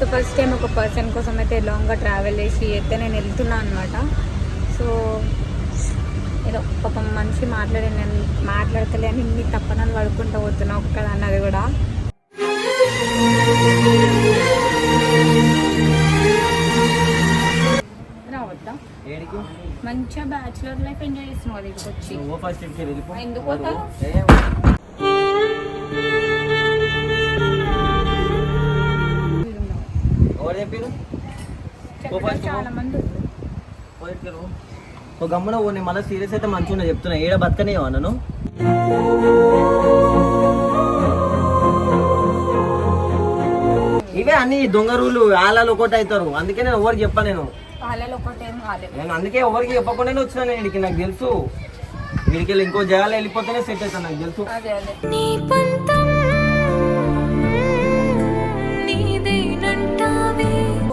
So first time ఒక person కోసం అయితే లాంగ్గా ట్రావెల్ చేసి అయితే నేను వెళ్తున్నా అనమాట సో ఏదో పాపం మనిషి మాట్లాడి నేను మాట్లాడతలే అని ఇన్ని తప్పనని పడుకుంటూ పోతున్నా ఒక్కదాన్ని అది కూడా. మంచిగా బ్యాచులర్ లైఫ్ ఎంజాయ్ చేస్తున్నావు ఇక్కడికి వచ్చి. ఎందుకు చెప్పారు ఓ గమ్మున ఓ నేను మళ్ళీ సీరియస్ అయితే మంచిగా చెప్తున్నా. ఏడ బతకనేవా నన్ను ఇవే అన్ని దొంగ రూలు ఆలాలు ఒకటి అవుతారు. అందుకే నేను ఎవరికి చెప్పా నేను. నేను అందుకే ఎవరికి చెప్పకుండానే వచ్చినా నేను ఇక్కడికి నాకు తెలుసు. వీడికి వెళ్ళి ఇంకో జగాలు వెళ్ళిపోతేనే సెట్ అవుతాను నాకు తెలుసు.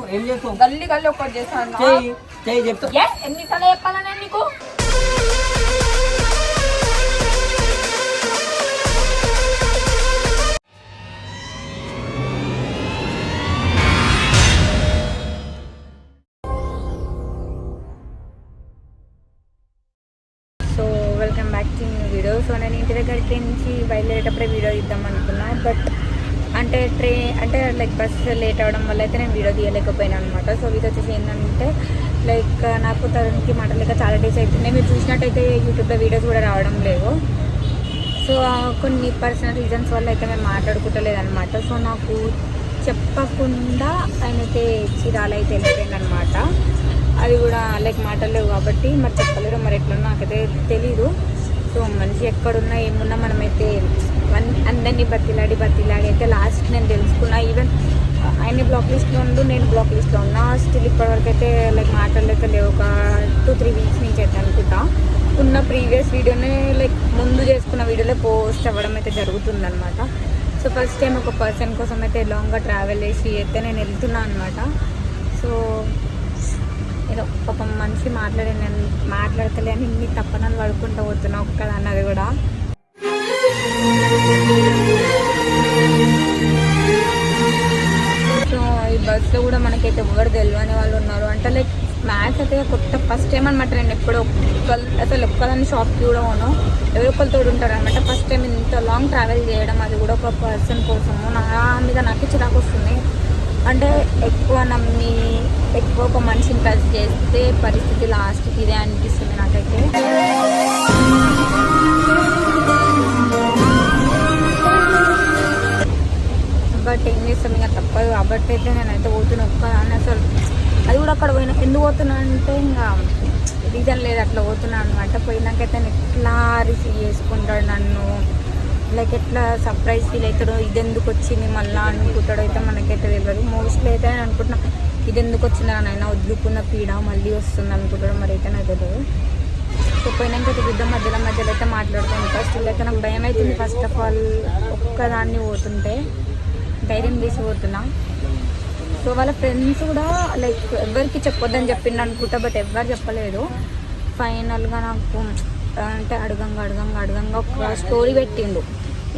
ఏం చేస్తావు? గల్లీ గల్లీ ఒకటి చేస్తాను చెయ్యి చెయ్యి చెప్తా. ఏ ఎన్నిసార్లు చెప్పాలా నేను నీకు? So welcome back to new video so నేను ఇంటి దగ్గరికి నుంచి బయలుదేరేటప్పుడే వీడియో ఇద్దాం అనుకున్నా బట్ అంటే ట్రే అంటే లైక్ బస్ లేట్ అవ్వడం వల్ల అయితే నేను వీడియో తీయలేకపోయినా అనమాట సో ఇది వచ్చేసి ఏంటంటే లైక్ నాకు తనకి మాటలేక చాలా డేస్ అవుతున్నాయి మీరు చూసినట్టయితే యూట్యూబ్లో వీడియోస్ కూడా రావడం లేవు. సో కొన్ని పర్సనల్ రీజన్స్ వల్ల అయితే మేము మాట్లాడుకుంటలేదు అనమాట సో నాకు చెప్పకుండా ఆయనైతే చిరాలైతే వెళ్ళిపోయిందనమాట అది కూడా లైక్ మాటలేవు కాబట్టి మరి చెప్పలేరు. మరి ఎట్లా నాకైతే తెలీదు. సో మనిషి ఎక్కడున్నా ఏమున్నా మనమైతే అందరినీ బతిలాడి బతిలాడి అయితే లాస్ట్ నేను తెలుసుకున్నా. ఈవెన్ ఆయన బ్లాక్ లిస్ట్లో ఉండు నేను బ్లాక్ లిస్ట్లో ఉన్నా. స్టిల్ ఇప్పటివరకు అయితే లైక్ మాట్లాడలేక లేవు. ఒక టూ త్రీ వీక్స్ నుంచి అయితే అనుకుంటా. ఉన్న ప్రీవియస్ వీడియోనే లైక్ ముందు చేసుకున్న వీడియోలో పోస్ట్ అవ్వడం అయితే జరుగుతుందనమాట సో ఫస్ట్ టైం ఒక పర్సన్ కోసం అయితే లాంగ్గా ట్రావెల్ చేసి అయితే నేను వెళ్తున్నా అనమాట సో ఏదో పాపం మనిషి మాట్లాడే నేను మాట్లాడతలే అని ఇన్ని తప్పనని పడుకుంటూ పోతున్నా ఒక్కదన్నది కూడా. అయితే కొత్త ఫస్ట్ టైం అనమాట నేను ఎప్పుడో అసలు ఒక్కదాన్ని షాప్కి కూడా పోను. ఎవరో ఒకరితో ఉంటారనమాట ఫస్ట్ టైం ఇంత లాంగ్ ట్రావెల్ చేయడం అది కూడా ఒక పర్సన్ కోసము. నా మీద నాకు చిరాకు వస్తుంది. అంటే ఎక్కువ నమ్మి ఎక్కువ ఒక మనిషిని కలిసి చేస్తే పరిస్థితి లాస్ట్కి ఇదే అనిపిస్తుంది నాకైతే. బట్ ఏం చేస్తాం? ఇంకా తప్పదు. కాబట్టి అయితే నేనైతే పోతున్నా. ఒక్కదాన్ని అసలు అక్కడ పోయినా ఎందుకు పోతున్నా అంటే ఇంకా రీజన్ లేదు అట్లా పోతున్నా అనమాట పోయినాకైతే నేను ఎట్లా రిసీవ్ చేసుకుంటాడు నన్ను? లైక్ ఎట్లా సర్ప్రైజ్ ఫీల్ అవుతాడో ఇది ఎందుకు వచ్చింది మళ్ళీ అనుకుంటాడో అయితే మనకైతే తెలియదు. మోస్ట్లీ అయితే నేను అనుకుంటున్నా ఇది ఎందుకు వచ్చింది నాయన వదులుకున్న పీడ మళ్ళీ వస్తుంది అనుకుంటాడు మరి అయితే నాకు తెలియదు. సో పోయినాక అయితే యుద్ధం మధ్యలో మధ్యలో అయితే మాట్లాడుతాను ఫస్ట్ అయితే నాకు భయం అవుతుంది ఫస్ట్ ఆఫ్ ఆల్ ఒక్కదాన్ని పోతుంటే ధైర్యం తీసి పోతున్నా. సో వాళ్ళ ఫ్రెండ్స్ కూడా లైక్ ఎవరికి చెప్పొద్దని చెప్పిండు అనుకుంటా బట్ ఎవ్వరు చెప్పలేదు. ఫైనల్గా నాకు అంటే అడగంగా అడగంగా అడగంగా ఒక స్టోరీ పెట్టిండు.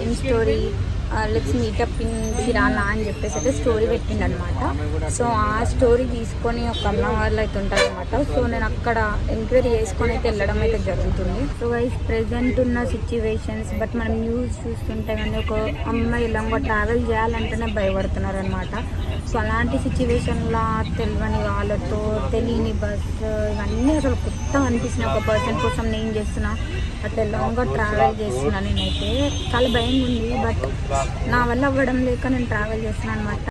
ఏం story let's meet up in Sirala అని చెప్పేసి అయితే స్టోరీ పెట్టిండు అనమాట సో ఆ స్టోరీ తీసుకొని ఒక అమ్మ వాళ్ళు అయితే ఉంటారనమాట. సో నేను అక్కడ ఎంక్వైరీ చేసుకొని అయితే వెళ్ళడం అయితే జరుగుతుంది. సో వైస్ ప్రెసెంట్ ఉన్న సిచ్యువేషన్స్ బట్ మనం న్యూస్ చూస్తుంటే కానీ ఒక అమ్మాయి ఇలా ట్రావెల్ చేయాలంటేనే భయపడుతున్నారు అనమాట సో అలాంటి సిచ్యువేషన్లో తెలియని వాళ్ళతో తెలియని బస్ ఇవన్నీ అసలు కొత్త అనిపించిన ఒక పర్సన్ కోసం నేను చేస్తున్నా అట్లా లాంగ్గా ట్రావెల్ చేస్తున్నా నేనైతే. చాలా భయంగా ఉంది బట్ నా వల్ల అవ్వడం లేక నేను ట్రావెల్ చేస్తున్నాను అనమాట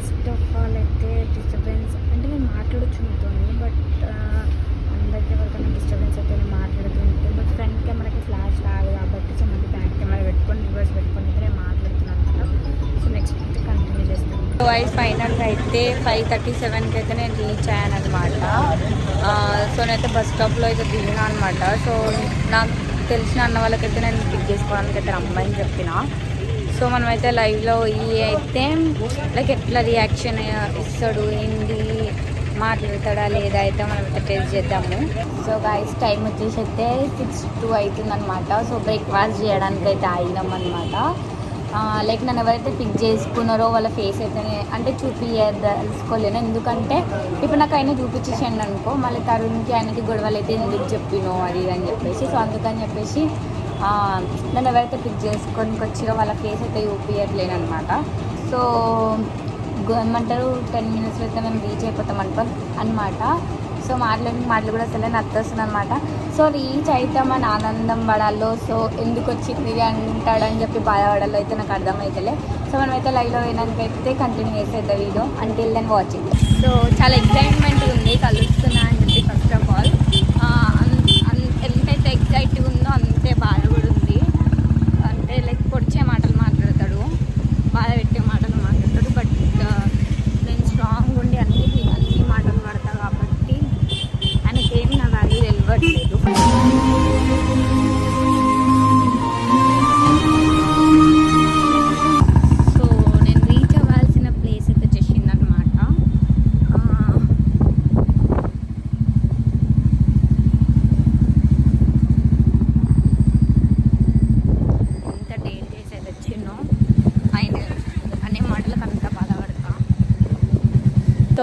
ఫస్ట్ ఆఫ్ ఆల్ అయితే డిస్టర్బెన్స్ అంటే నేను మాట్లాడచ్చు మీతో బట్ అందరికీ ఎవరికైనా డిస్టర్బెన్స్ అయితే నేను మాట్లాడుతుంటే బట్ ఫ్రంట్ కెమెరాకి ఫ్లాష్ రాదు కాబట్టి సో మళ్ళీ బ్యాక్ కెమెరా పెట్టుకొని రివర్స్ పెట్టుకొని నేను మాట్లాడుతున్నాను సో నెక్స్ట్ కంటిన్యూ చేస్తాను. సో ఐ ఫైనల్గా అయితే ఫైవ్ థర్టీ సెవెన్కి అయితే నేను రీచ్ అయ్యాను అనమాట సో నేనైతే బస్ స్టాప్లో అయితే దిగినా అనమాట సో నాకు తెలిసిన అన్న వాళ్ళకైతే నేను పిక్ చేసుకోవడానికి అయితే రమ్మని చెప్పిన. సో మనమైతే లైవ్లో ఈ అయితే లైక్ ఎట్లా రియాక్షన్ ఇస్తాడు ఏంది మాట్లాడతాడా లేదా అయితే మనం అయితే టెస్ట్ చేద్దాము. సో గాయస్ టైం వచ్చేసి అయితే సిక్స్ టూ అవుతుందనమాట సో బ్రేక్ఫాస్ట్ చేయడానికి అయితే ఆగినాం అనమాట లైక్ నన్ను ఎవరైతే పిక్ చేసుకున్నారో వాళ్ళ ఫేస్ అయితే అంటే చూపించదలుచుకోలేను ఎందుకంటే ఇప్పుడు నాకు ఆయన చూపించేసాను అనుకో మళ్ళీ తరుణ్కి ఆయనకి గొడవలు అయితే ఎందుకు చెప్పినో అది అని చెప్పేసి సో అందుకని చెప్పేసి నన్ను ఎవరైతే పిక్ చేసుకొని వచ్చిరో వాళ్ళ ఫేస్ అయితే చూపించట్లేను అనమాట సో ఏమంటారు టెన్ మినిట్స్లో అయితే మేము రీచ్ అయిపోతాం అనుకో అనమాట సో మాట్లాడిన మాటలు కూడా అసలే నచ్చేస్తుంది అనమాట సో రీచ్ అవుతామని ఆనందం పడాలో సో ఎందుకు వచ్చింది అంటాడని చెప్పి బాధపడాలో అయితే నాకు అర్థమవుతలే సో మనమైతే లైవ్లో అయితే కంటిన్యూ చేసేద్దాం వీడియో. అంటే దెన్ వాచింగ్ సో చాలా ఎక్సైట్మెంట్ ఉంది కలుస్తున్నా అని చెప్పి ఫస్ట్ ఆఫ్ ఆల్ ఎంతైతే ఎక్సైట్గా ఉందో అంతే బాధ కూడా ఉంది అంటే లైక్ పొడిచే మాటలు మాట్లాడతాడు. బాధ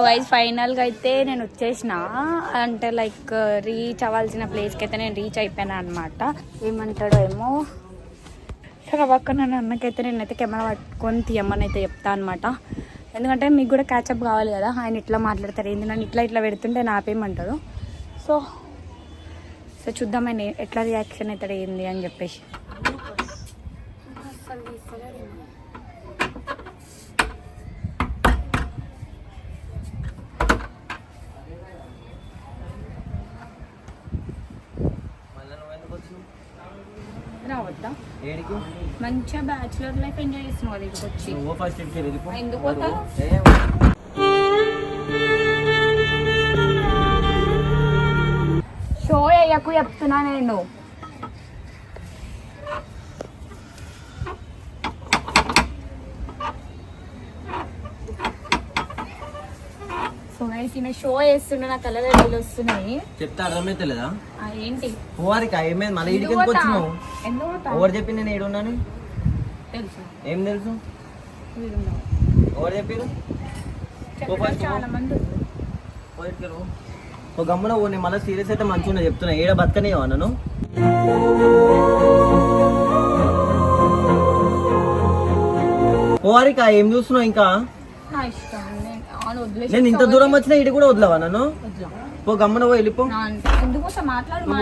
సో ఫైనల్గా అయితే నేను వచ్చేసిన. అంటే లైక్ రీచ్ uh, అవ్వాల్సిన ప్లేస్కి అయితే నేను రీచ్ అయిపోయాను అనమాట ఏమంటాడో ఏమో. సరే పక్క నన్ను అన్నకైతే నేనైతే కెమెరా పట్టుకొని తీయమని అయితే చెప్తా అనమాట ఎందుకంటే మీకు కూడా క్యాచప్ కావాలి కదా. ఆయన ఇట్లా మాట్లాడతారు. ఏంది నన్ను ఇట్లా ఇట్లా పెడుతుంటే నాపేమంటారు సో సో చూద్దాం ఆయన ఎట్లా రియాక్షన్ అవుతాడు ఏంది అని చెప్పేసి మళ్ళీ నువ్వెందుకు వచ్చినావు రావద్దా ఏడికి మంచిగా బ్యాచులర్ లైఫ్ ఎంజాయ్ చేస్తున్నావు కదా ఇక్కడికి వచ్చి నువ్వు ఫస్ట్ ఇటుకి వెళ్ళిపో. ఎందుకు పోతావు? షో అయ్యకు చెప్తున్నా నేను. సో గైస్ షో వేస్తుండే నా కలర్ నీళ్ళు వస్తున్నాయి. చెప్తే అర్థమైతలేదా ఆ, ఏంటి? పోవారిక ఏమైంది? మళ్ళీ ఎందుకు ఇడికి ఎందుకు పోతా? వచ్చినావు? ఎందుకు పోతా? ఎవరు చెప్పి నేను ఏడున్నాను? తెలుసు. ఏం తెలుసు. ఎవరు చెప్పారు. చాలా మంది. ఓ గమ్మున ఓ నేను మళ్ళీ సీరియస్ అయితే మంచిగా చెప్తున్నా. ఏడ బతకనివా నన్ను? పోవారిక ఏం చూస్తున్నావు ఇంకా? నేను ఇంత దూరం వచ్చినా ఇటు కూడా వదలవా నన్ను. ఓ గమ్మున పో వెళ్ళిపో.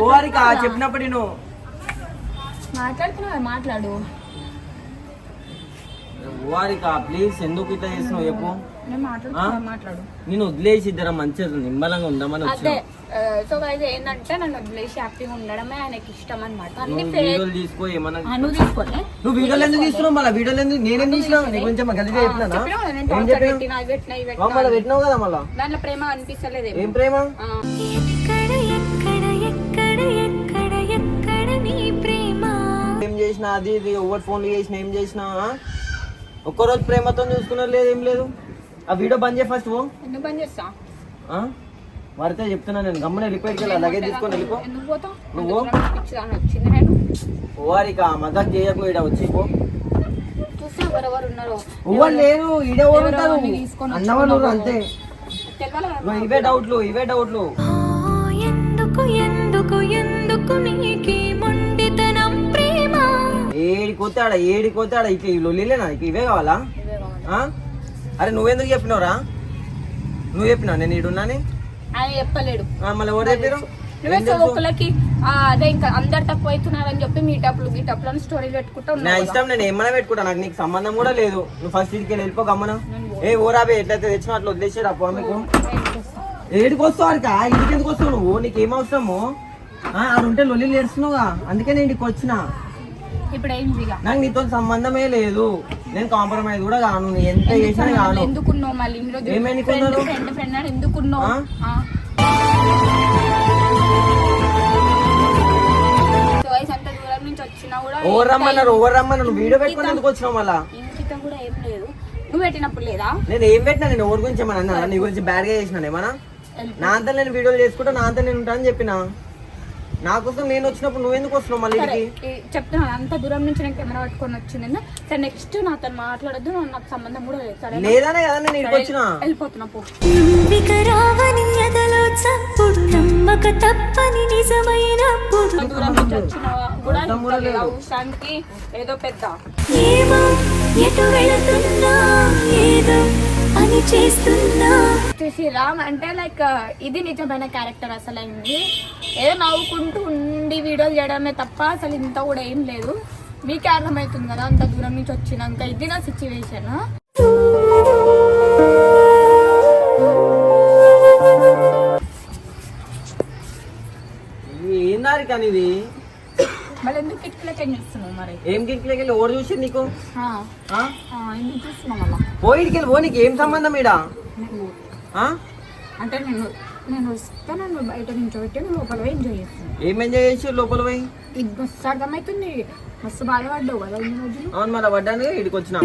పోవారిక. చెప్పినప్పుడు నేను మాట్లాడుతున్నా కదా, మాట్లాడు. పోవారిక ప్లీజ్ ఎందుకు ఇట్లా చేస్తున్నావు చెప్పు? నేను మాట్లాడుతున్నా మాట్లాడు. నేను వదిలేసి ఇద్దరం మంచిగా నిమ్మలంగా ఉందామని ఆ, సో అయితే ఏంటంటే నన్ను వదిలేసి హ్యాపీగా ఉండడమే ఆయనకి ఇష్టం అనమాట వీడియోలు తీసుకో ఏమన్నా అను తీసుకొని నువ్వు వీడియోలు ఎందుకు తీస్తున్నావు? మళ్ళీ వీడియోలు ఎందుకు నేనేం తీసినా? గదిగా చెప్పినా. పెట్టినావు కదా మళ్ళా? దాంట్లో ప్రేమ అనిపిస్తలేదు ఏం ప్రేమ? ఎక్కడ ఎక్కడ ఎక్కడ ఎక్కడ ఎక్కడ నీ ప్రేమ? ఏం చేసినా అది ఇది ఎవరి ఫోన్లు చేసినా ఏం చేసినా? ఒక్కరోజు ప్రేమతో చూసుకున్నారు లేదు ఏం లేదు. ఆ వీడియో బంద్ చేయ ఫస్ట్ ఎందుకు పని చేస్తా? వారితో చెప్తున్నా నేను గమ్మున వెళ్ళిపోయి లగేజ్ తీసుకొని వెళ్ళిపో. నువ్వు? ఓవారిక మజాక్ చేయకు ఈడ వచ్చి పో. లేరు ఈడ ఉంటారు? అన్నవాళ్ళు అంతే. ఇవే డౌట్లు ఇవే డౌట్లు ఎందుకు ఎందుకు ఎందుకు నీకి ఏడికోతే ఆడ ఏడికోతే ఆడ ఇక ఈ లొల్లిలేనా ఇక ఇవే కావాలా? అరే నువ్వెందుకు చెప్పినవురా? నువ్వు చెప్పినావు నేను ఈడున్నాని? ఆయన చెప్పలేడు. మళ్ళీ ఎవరు చెప్పారు నువ్వే చదువుకులకి ఆ, అదే ఇంకా అందరు తక్కువ అవుతున్నారని చెప్పి మీటప్లు గీటప్లు అని స్టోరీలు పెట్టుకుంటూ నా. ఇష్టం నేను పెట్టుకుంటా? నాకు నీకు సంబంధం కూడా లేదు. నువ్వు ఫస్ట్ ఇదికి వెళ్ళిపో గమ్మన. ఏ ఊరాబే ఎట్లయితే తెచ్చినా అట్లా వదిలేసాడు అప్ప మీకు ఏడికి వస్తావు అడికా ఇంటికి ఎందుకు వస్తావు నువ్వు? నీకు అవసరము? ఆ, ఆడు ఉంటే లొల్లి నేర్చున్నావుగా అందుకే నేను ఇంటికి వచ్చిన. ఇప్పుడు ఏం ఇక నాకు నీతో సంబంధమే లేదు. నేను కాంప్రమైజ్ కూడా కాను. ఎంత చేసినా కాను. ఎందుకున్నావు మళ్ళీ? ఈ రోజు ఏమని ఫ్రెండ్ కొన్నారు? ఫ్రెండ్ ఫ్రెండ్ అని ఎందుకున్నావు? ఆ? వయసు అంత దూరం నుంచి వచ్చినా కూడా ఓవర్ రమ్మన్నారు ఓవర్ రమ్మన్నారు. నువ్వు వీడియో పెట్టుకుని ఎందుకు వచ్చినావు మళ్ళా. ఇంకిత కూడా ఏం లేదు. నువ్వు పెట్టినప్పుడు లేదా? నేను ఏం పెట్టినా నేను ఎవరి గురించి ఏమన్నా అన్నా నీ గురించి బ్యాడ్గా చేసినా ఏమన్నా? నా అంతా నేను వీడియోలు చేసుకుంటా నా అంతా నేను ఉంటానని చెప్పిన? నా కోసం నేను వచ్చినప్పుడు నువ్వు ఎందుకు వస్తున్నావు మళ్ళీ సరే ఈ- చెప్తున్నాను అంత దూరం నుంచి నేను కెమెరా పట్టుకొని వచ్చింది సరే నెక్స్ట్ నాతో మాట్లాడద్దు నాకు సంబంధం కూడా లేదు. సరే లేదనే కదా నేను ఇక్కడికి వచ్చిన. వెళ్ళిపోతున్నా పో. రావని ఎదలో చప్పుడు నమ్మక తప్పని నిజమైనప్పుడు. అంత దూరం నుంచి వచ్చిన కూడా అర్థం కూడా ఇంత లేదు. అవసరానికి ఏదో పెద్ద. ఏమో ఎటు వెళుతున్నా ఏదో చేస్తున్నా. రామ్ అంటే లైక్ ఇది నిజమైన క్యారెక్టర్ అసలు అయింది ఏదో నవ్వుకుంటూ ఉండి వీడియోలు చేయడమే తప్ప అసలు ఇంత కూడా ఏం లేదు. మీకే అర్థమవుతుంది కదా అంత దూరం నుంచి వచ్చినాక ఇది నా సిచ్యువేషన్ కానీ ఇది మళ్ళీ ఎందుకు కిటికీలకి ఏం చేస్తున్నావు మరి? ఏం కింగ్లకి వెళ్ళి ఓడి చూసి నీకు? ఆ, ఆ? ఎందుకు చూస్తున్నావు మళ్ళా పోయిడికి వెళ్ళి పో నీకు ఏం సంబంధం ఈడ? ఆ? అంటే నేను నేను వస్తాను నువ్వు బయట నుంచి పెట్టి నువ్వు లోపల ఎంజాయ్ చేస్తున్నావు. ఏం ఎంజాయ్ చేసి లోపల పోయి? ఇది మస్తు అర్థమవుతుంది మస్తు బాధపడ్డావు కదా ఇన్ని రోజులు. అవును మళ్ళీ పడ్డానికి ఇడికి వచ్చిన.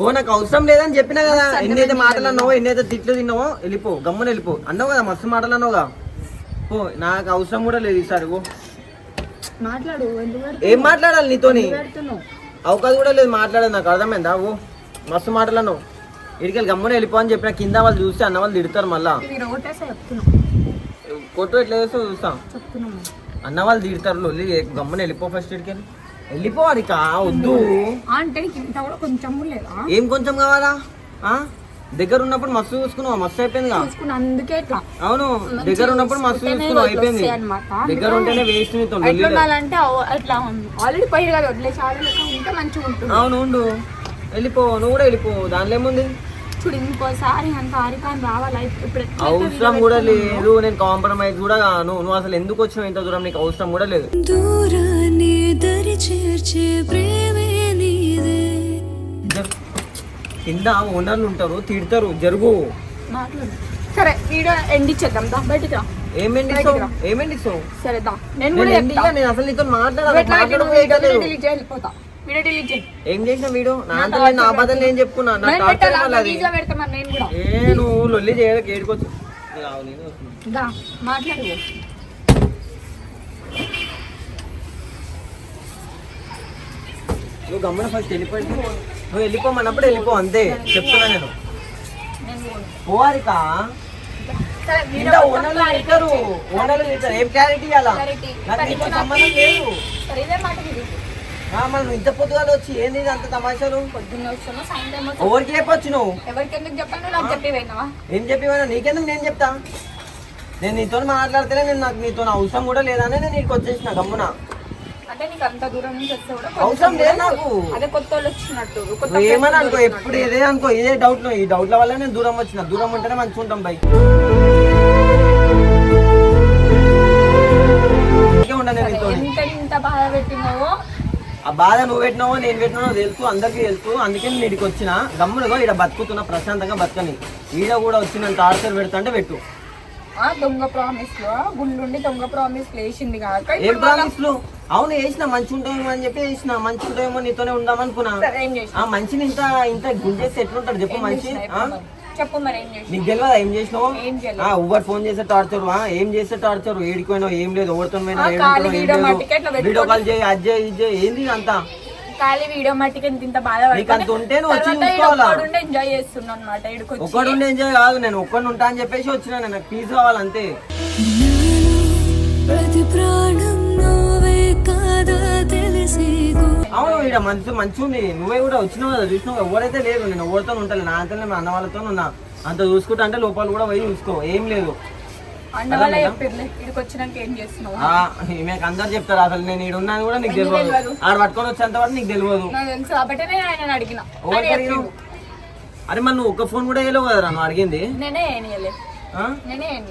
ఓ నాకు అవసరం లేదని చెప్పినా కదా. ఎన్నైతే మాటలు అన్నావో ఎన్నైతే తిట్లు తిన్నావో వెళ్ళిపో గమ్మున వెళ్ళిపో. అన్నావు కదా మస్తు మాటలు అన్నావుగా పో నాకు అవసరం కూడా లేదు ఈసారి ఓ మాట్లాడు? ఏం మాట్లాడాలి నీతోని? అవకాశం కూడా లేదు మాట్లాడేది నాకు అర్థమైందా? ఓ మస్తు మాటలు అన్నావు. ఇడికెళ్ళి గమ్మున వెళ్ళిపో అని చెప్పిన కింద వాళ్ళు చూస్తే అన్న వాళ్ళు తిడతారు మళ్ళా. కొట్టు ఎట్లా చేస్తే. చూస్తాం అన్న వాళ్ళు తిడతారు లొల్లి గమ్మున వెళ్ళిపో ఫస్ట్ ఇడికెళ్ళి. వెళ్ళిపో అరికా వద్దు. అంటే నీకు ఇంత కూడా కొంచెం లేదా? ఏం కొంచెం కావాలా? ఆ? దగ్గర ఉన్నప్పుడు మస్తు చూసుకున్నావు? మస్తు చూసుకున్న అందుకే ఇట్లా. అవును దగ్గర ఉన్నప్పుడు మస్తు చూసుకున్నావు అయిపోయింది. దగ్గర ఉంటేనే వేస్ట్ ఎట్లా. ఉండాలంటే అట్లా ఆల్రెడీ పోయి కదా వదిలేసి ఉంటే మంచిగా ఉంటుంది అవును ఉండు. వెళ్ళిపో నువ్వు కూడా వెళ్ళిపో దానిలో ఏముంది? చూడు ఇంకోసారి అంత ఆరికాని రావాలా? ఇప్పుడు అవసరం కూడా లేదు నేను కాంప్రమైజ్ కూడా కాను. నువ్వు అసలు ఎందుకు వచ్చినావు ఇంత దూరం? నీకు అవసరం కూడా లేదు. దూరాన్ని దరి చేర్చే ప్రేమే నీదే. జరు. కింద ఓనర్లు ఉంటారు తిడతారు జరుగు. మాట్లాడు. సరే వీడియో ఎండ్ ఇచ్చేద్దాం. దా బయటికి రా. సరే దా. నేను కూడా? నేను అసలు నీతో మాట్లాడాలి వెళ్ళిపోతా వీడియో డిలీట్ చేయి. ఏం చేసిన వీడు? నా అంతా నేను నా బదులు నేను చెప్పుకున్నా. నా నేను టార్చర్ పెట్టాలా అది. కూడా. ఏ నువ్వు లొల్లి. దా మాట్లాడు. నువ్వు గమ్మున ఫస్ట్ వెళ్ళిపోయి. నువ్వు వెళ్ళిపోమన్నప్పుడు వెళ్ళిపో అంతే. చెప్తున్నా నేను. నేను సరే ఇంకా ఓనర్లు తిడతారు ఓనర్లు తిడతారు ఏం క్లారిటీ ఇవ్వాలా Clarity. నాకు నీతో సంబంధం లేదు. సరే ఇదే మాట ఇది నువ్వు ఇంత పొద్దుగాల వచ్చి ఏంది అంత తమాషాలు? ఎవరికి చెప్పొచ్చు నువ్వు? ఏం చెప్పివైనా నీకెందుకు నేను చెప్తా? నేను నీతో మాట్లాడితేనే నేను నాకు నీతో అవసరం కూడా లేదని నేను నీకు వచ్చేసిన గమ్మున. అవసరం లేదు నాకు. ఏమని అనుకో. ఎప్పుడు ఇదే అనుకో ఇదే డౌట్ ఈ డౌట్ల వల్ల నేను దూరం వచ్చిన. దూరం ఉంటేనే మంచిగా ఉంటాం బై ఉండ ఆ బాధ నువ్వు పెట్టినావో నేను పెట్టినావో తెలుసు అందరికీ తెలుసు. అందుకే నేను ఇక్కడికి వచ్చిన. గమ్మునుగా ఇక్కడ బతుకుతున్నా ప్రశాంతంగా బతకని. ఈడ కూడా వచ్చి నన్ను టార్చర్ పెడతా అంటే పెట్టు. ఆ దొంగ ప్రామిస్లో గుళ్ళుండి దొంగ ప్రామిస్ లేచింది కాక ఏం ప్రామిస్లు అవును వేసిన మంచి ఉంటాయేమో అని చెప్పి వేసిన మంచి ఉంటాయేమో నీతోనే ఉందామనుకున్నా. మనిషిని ఇంత ఇంత గుంజేస్తే ఎట్లుంటాడు చెప్పు? ఆ? చెప్పు మరి. ఏం చేసి నీకు తెలియదా ఏం చేసినావు? ఏం చేయలేదు. ఆ ఎవరు ఫోన్ చేస్తే టార్చర్. వా ఏం చేస్తే టార్చర్? ఏడిపోయినావు ఏం లేదు. ఎవరితో పోయినా ఆ, ఖాళీ వీడియో కాల్ చేయి అది చేయి ఇది చేయి. ఏంది అంతా? ఖాళీ వీడియో మట్టికి ఇంత ఇంత బాధ నీకు అంత ఉంటే నువ్వు వచ్చి చూసుకోవాలా? ఎంజాయ్ చేస్తున్నా అనమాట ఒక్కడు ఎంజాయ్ కాదు. నేను ఒక్కడిని ఉంటా అని చెప్పేసి వచ్చిన నేను. నాకు పీస్ కావాలంతే ప్రతి ప్రాణం అవును ఇక్కడ మంచి మంచి ఉంది. నువ్వే కూడా వచ్చినావు కదా చూసినావు ఎవరైతే లేదు నేను ఎవరితో ఉంటాను నా అంతా మా అన్న వాళ్ళతో ఉన్నా. అంత చూసుకుంటా అంటే లోపల కూడా పోయి చూసుకో ఏం లేదు. మీకు అందరు చెప్తారు అసలు నేను ఇక్కడ ఉన్నాను కూడా నీకు తెలియదు? ఆడ పట్టుకొని వచ్చేంత వరకు నీకు తెలియదు. అరే మరి నువ్వు ఒక్క ఫోన్ కూడా వేయలేవు కదా నువ్వు అడిగింది?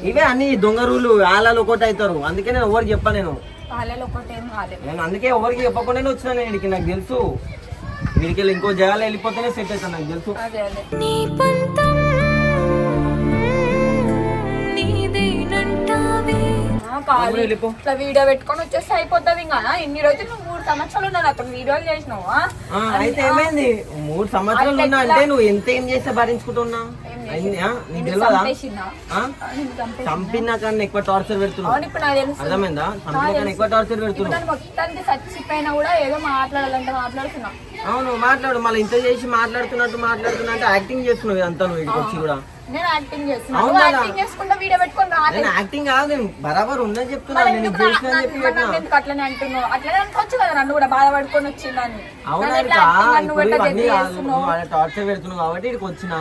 ఇవే అన్ని దొంగ రూలు ఆలాలు ఒకటి అవుతారు. అందుకే నేను ఎవరికి చెప్పా నేను వాళ్ళలో ఒకటేం కాలేదు నేను అందుకే ఎవరికి చెప్పకుండానే వచ్చినా నేను ఇక్కడికి నాకు తెలుసు. వీడికి వెళ్ళి ఇంకో జగాలు వెళ్ళిపోతేనే సెట్ అవుతాను నాకు తెలుసు. అదే అదే. నీ పంతం నీదేనంటావే? ఆ, కాదు అవును, వెళ్ళిపో. ఇట్లా వీడియో పెట్టుకొని వచ్చేస్తే అయిపోతుంది ఇంకా. ఇన్ని రోజులు నువ్వు మూడు సంవత్సరాలు ఉన్నా నాతో వీడియోలు చేసినావు? ఆ? ఆ, అయితే ఏమైంది? మూడు సంవత్సరాలు ఉన్నా అంటే నువ్వు ఎంత ఏం చేస్తే భరించుకుంటున్నా చంపినా కన్నా ఎక్కువ టార్చర్ పెడుతున్నావు. అర్థమైందా? చంపినా కన్నా ఎక్కువ టార్చర్ పెడుతున్నావు. నన్ను మొత్తానికి చచ్చిపోయినా కూడా ఏదో మాట్లాడాలంటే మాట్లాడుతున్నా. అవును మాట్లాడు. మళ్ళీ ఇంత చేసి మాట్లాడుతున్నట్టు మాట్లాడుతున్నా అంటే యాక్టింగ్ చేస్తున్నావు ఇదంతా నువ్వు ఇక్కడికి వచ్చి కూడా. నేను యాక్టింగ్ చేస్తున్నా. అవును నువ్వు కదా. యాక్టింగ్ చేసుకుంటా వీడియో పెట్టుకొని రాలేదు నేను యాక్టింగ్ కాదు నేను బరాబర్ ఉందని చెప్తున్నా. మరి నేను ఎందుకు ఇది చేసిన నా- అని చెప్పి నన్ను- పెట్టినా. నన్ను ఎందుకు అట్లనే అంటున్నావు? అట్లనే అనుకోవచ్చు కదా నన్ను కూడా బాధపడుకొని వచ్చిందని. అవునా టార్చర్ పెడుతున్నావు కాబట్టి ఇక్కడికి వచ్చిన.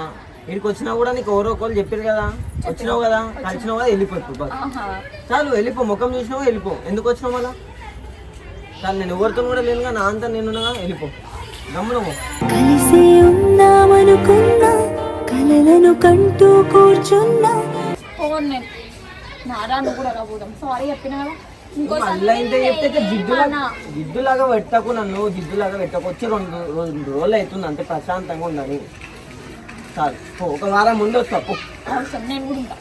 ఇక్కడికి వచ్చినా కూడా నీకు ఎవరో ఒకరు చెప్పారు కదా. వచ్చినావు కదా కలిసినావు కదా వెళ్ళిపో ఇప్పుడు బస్. ఆహా. చాలు వెళ్ళిపో ముఖం చూసినావు వెళ్ళిపో. ఎందుకు వచ్చినావు మళ్ళా? చాలు నేను ఎవరితో కూడా లేనుగా నా అంతా నేనుగా వెళ్ళిపో. గమ్మునవు కలిసి ఉందామనుకున్నా కలలను కంటూ కూర్చున్నా. నేను. కూడా రాబోదాం. సారీ చెప్పినా కదా. నేను. జిడ్డులాగా పెట్టకు నన్ను జిడ్డులాగా పెట్టకు. వచ్చి రెండు రెండు రోజులు అవుతుంది అంతే ప్రశాంతంగా ఉందని చాలు. ఒక వారం ముందు వస్తా పో. అవసరం నేను కూడా ఉంటా.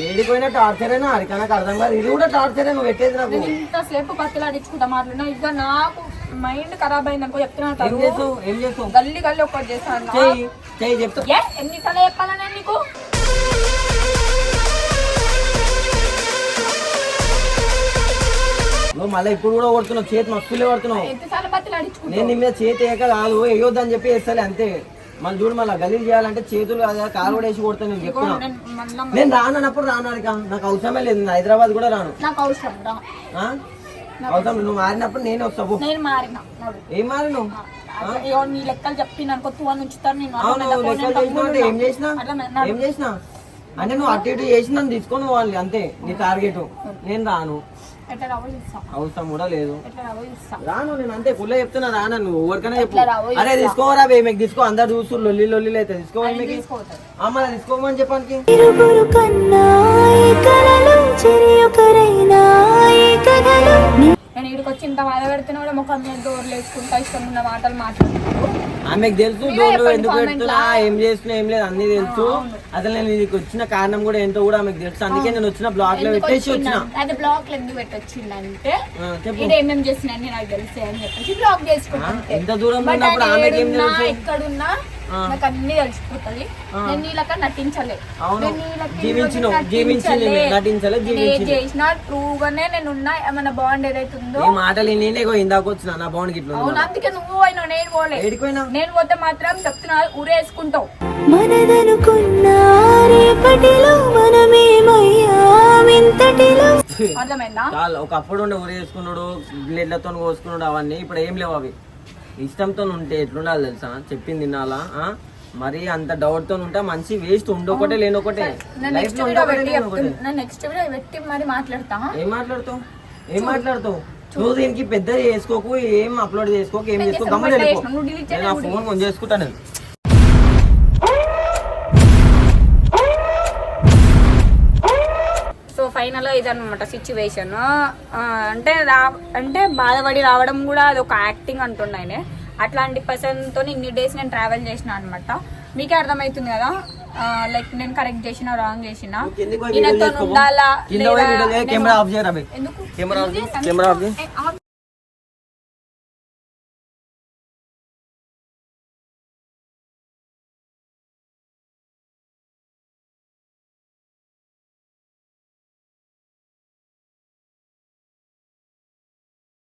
ఏడిపోయినా టార్చరేనా అది నాకు అర్థం కాదు. ఇది కూడా టార్చరే నువ్వు పెట్టేది నాకు. నేను ఇంతసేపు బతిలాడించుకుంటా మాట్లాడినా. ఇంకా నాకు మైండ్ ఖరాబ్ అయింది అనుకో చెప్తున్నా ఏం చేస్తావు? ఏం చేస్తావు? గల్లీ గల్లీ ఒక్కటి చేస్తాను చెయ్యి చెయ్యి చెప్తా. ఏ ఎన్నిసార్లు చెప్పాలా నేను నీకు? నువ్వు మళ్ళీ ఇప్పుడు కూడా కొడుతున్నావు చేతి మస్తులే కొడుతున్నావు. నేను నీ మీద చేతి ఏక కాదు వేయొద్దని చెప్పి వేస్తాలే అంతే. మళ్ళీ చూడు మళ్ళీ గలీజ్ చేయాలంటే చేతులు కాదు కదా, కాలు కూడా వేసి కొడతాను నేను చెప్తున్నా నేను మళ్ళా నేను రానన్నప్పుడు రాను అడిగా నాకు అవసరమే లేదు నేను హైదరాబాద్ కూడా రాను. నాకు అవసరం రా. ఆ? అవసరం నువ్వు మారినప్పుడు నేను వస్తా పో. నేను మారిన నడు. ఏం మారి నువ్వు అట్లా ఏవో నీ లెక్కలు చెప్పి అనుకో తూ అని ఉంచుతాను నేను. అవును అట్లా నువ్వు లెక్కలు అంటే ఏం చేసినా? అట్లా. ఏం చేసినా? అంటే నువ్వు అటు ఇటు చేసినా తీసుకొని పోవాలి అంతే. నీ టార్గెట్. నేను రాను. అవసరం కూడా లేదు. రాను నేను అంతే కుల్ల చెప్తున్నా రాను నువ్వు? ఎవరికైనా చెప్పు. అరే తీసుకోవరా బే మీకు తీసుకో. అందరు చూస్తూ లొల్లి లొల్లి అయితే తీసుకో మీకు తీసుకోవద్దు అమ్మ తీసుకోమని చెప్పానికి. ముఖం మీద డోర్లు వేసుకుంటా ఇష్టం ఉన్న మాటలు ఆమెకు తెలుసు డోర్లు ఎందుకు పెడుతున్నా. ఏం చేస్తున్నా ఏం లేదు అన్ని తెలుసు. అసలు నేను ఇది వచ్చిన కారణం కూడా ఏంటో కూడా ఆమెకు తెలుసు. అందుకే నేను వచ్చిన బ్లాక్లో పెట్టేసి వచ్చిన. అది బ్లాక్లో ఎందుకు పెట్టొచ్చిందంటే ఇది ఏమేం చేసినా నాకు తెలిసే అని చెప్పేసి బ్లాక్ ఆ, చేసుకుంటాను ఎంత దూరం ఉన్నప్పుడు ఆయన ఆమెకి ఏం ఏడున్నా, తెలుసు? ఎక్కడున్నా. నాకు అన్ని తెలిసిపోతుంది. నేను నీలక నటించలే. నేను. చేసినా ట్రూ గానే నేను ఉన్నా ఏమన్నా బాండ్ ఏదైతే ఉందో ఈ మాటలు నేనే ఇందాక వచ్చిన నా బాగుంది గిట్ల ఉంది అవును మళ్ళా. అందుకే నువ్వు అయినా నేను పోలే. నేను పోతే మాత్రం చెప్తున్నా ఊరేసుకుంటావు. మనదనుకున్నా రేపటిలో మనమేమయ్యామింతటిలో అర్థమైందా? ఒకప్పుడు ఉండే ఊరు వేసుకున్నాడు బ్లేడ్లతో కోసుకున్నాడు అవన్నీ ఇప్పుడు ఏం లేవు అవి. ఇష్టంతో ఉంటే ఎట్లుండాలి తెలుసా? చెప్పింది తినాలా? మరి అంత డౌట్తో ఉంటే మంచి వేస్ట్ ఉండొకటే లేనొకటే లైఫ్ నెక్స్ట్లో వీడియో ఉండొకటే పెట్టి లేనొకటే చెప్తున్నా. నెక్స్ట్ వీడియో పెట్టి మరి మాట్లాడతా. ఏం మాట్లాడతావు? ఏం మాట్లాడతావు? నువ్వు దీనికి పెద్ద చేసుకోకు ఏం అప్లోడ్ చేసుకోకు ఏం నేను చేసుకో చేస్తాను, గమ్మని బట్ వెళ్ళిపో. చేసినా, నువ్వు delete నేను ఆ ఫోన్ కొంచెం చేసుకుంటా ఫైనల్ ఇదన్నమాట సిచ్యువేషన్ అంటే రా అంటే బాధపడి రావడం కూడా అది ఒక యాక్టింగ్ అంటున్నాయనే అట్లాంటి పర్సన్తో ఇన్ని డేస్ నేను ట్రావెల్ చేసిన అనమాట మీకే అర్థమవుతుంది కదా? లైక్ నేను కరెక్ట్ చేసిన రాంగ్ చేసిన? ఈయనతో. ఉండాలా. ఎందుకు?